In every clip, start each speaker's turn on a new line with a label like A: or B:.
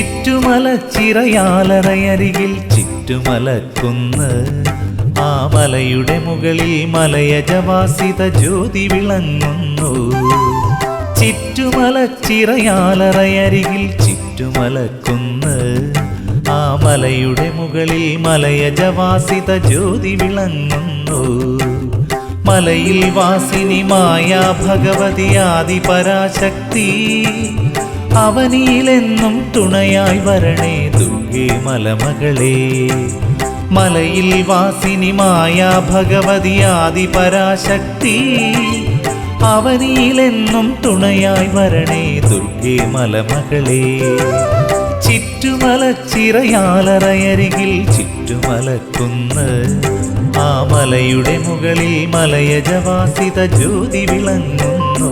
A: ചിറ്റുമല ചിറയാലറയരികിൽ ചുറ്റുമലക്കുന്ന് ആ മലയുടെ മുകളിൽ മലയജവാസിത ജ്യോതി വിളങ്ങുന്നു. ചുറ്റുമല ചിറയാലറയരികിൽ ചുറ്റുമലക്കുന്ന് ആ മലയുടെ മുകളിൽ മലയജവാസിത ജ്യോതി വിളങ്ങുന്നു. മലയിൽ വാസിനി മായാ ഭഗവതി ആദി പരാശക്തി അവനിയിലെന്നും തുണയായി വരണേ ദുർഗേ മലമകളെ. മലയിൽ വാസിനിമായ ഭഗവതി ആദിപരാശക്തി അവനിയിലെന്നും തുണയായി വരണേ ദുർഗേ മലമകളെ. ചുറ്റുമല ചിറയാലറയരികിൽ ചുറ്റുമലക്കുന്ന് ആ മലയുടെ മുകളിൽ മലയജവാസിത ജ്യോതി വിളങ്ങുന്നു.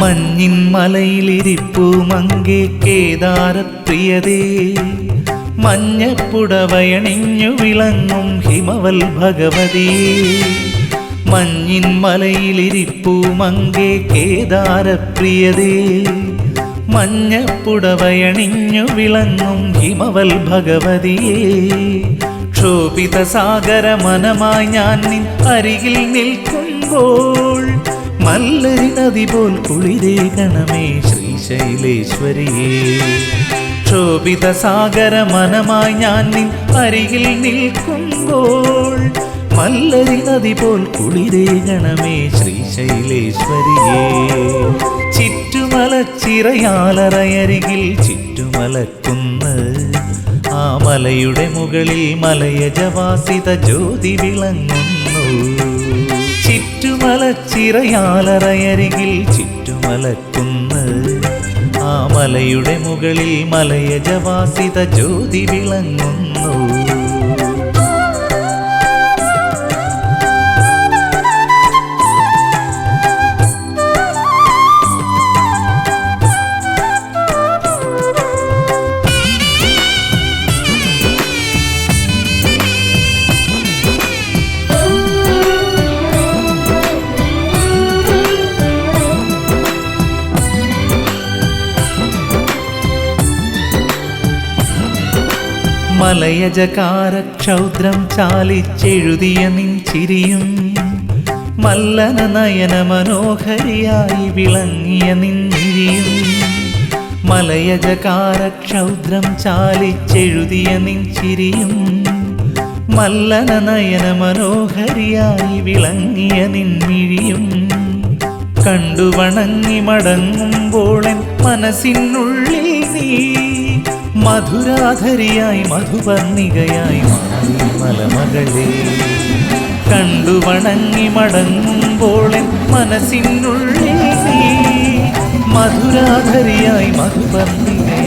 A: മഞ്ഞിൻ മലയിലിരിപ്പു മങ്കേ കേദാരപ്രിയതേ. മഞ്ഞപ്പുടവയണിഞ്ഞു വിളങ്ങും ഹിമവൽ ഭഗവതി മഞ്ഞിൻ മലയിലിരിപ്പു മങ്കേ കേദാരപ്രിയതേ. മഞ്ഞപ്പുടവയണിഞ്ഞു വിളങ്ങും ഹിമവൽ ഭഗവതിയേ. ക്ഷോഭിത സാഗര മനമായി ഞാൻ നിൻ അരികിൽ നിൽക്കുമ്പോൾ മല്ലരി നദി പോൽ കുളിരേകണമേ ശ്രീശൈലേശ്വരിയേ. ക്ഷോഭിത സാഗര മനമായി ഞാൻ നിൻ അരികിൽ നിൽക്കുമ്പോൾ മല്ലരി നദി പോൽ കുളിരേകണമേ ശ്രീശൈലേശ്വരിയേ. ചുറ്റുമല ചിറയാലറയരികിൽ ചുറ്റുമലക്കുന്ന് ആ മലയുടെ മുകളിൽ മലയജവാസിത ജ്യോതി വിളങ്ങുന്നു. ചുറ്റുമല ചിറയാലറയരികിൽ ചുറ്റുമലക്കുന്ന് ആ മലയുടെ മുകളിൽ മലയജവാസിത ജ്യോതി വിളങ്ങുന്നു. മലയജകാര ക്ഷൗദ്രം ചാലിച്ചെഴുതിയ നിൻ ചിരിയും മല്ലന നയന മനോഹരിയായി വിളങ്ങിയ നിന്നിരിയും മലയജകാര ക്ഷൗദ്രം ചാലിച്ചെഴുതിയ നിൻ ചിരിയും മല്ലന നയന മനോഹരിയായി വിളങ്ങിയ നിൻമിഴിയും കണ്ടു വണങ്ങി മടങ്ങുമ്പോളൻ മനസ്സിനുള്ളിൽ നീ മധുരാധരിയായി മധുപർണികയായി മാറി മലമകളെ കണ്ടു വണങ്ങി മടങ്ങുമ്പോൾ മനസ്സിനുള്ളിൽ മധുരാധരിയായി മധുപർണികയായി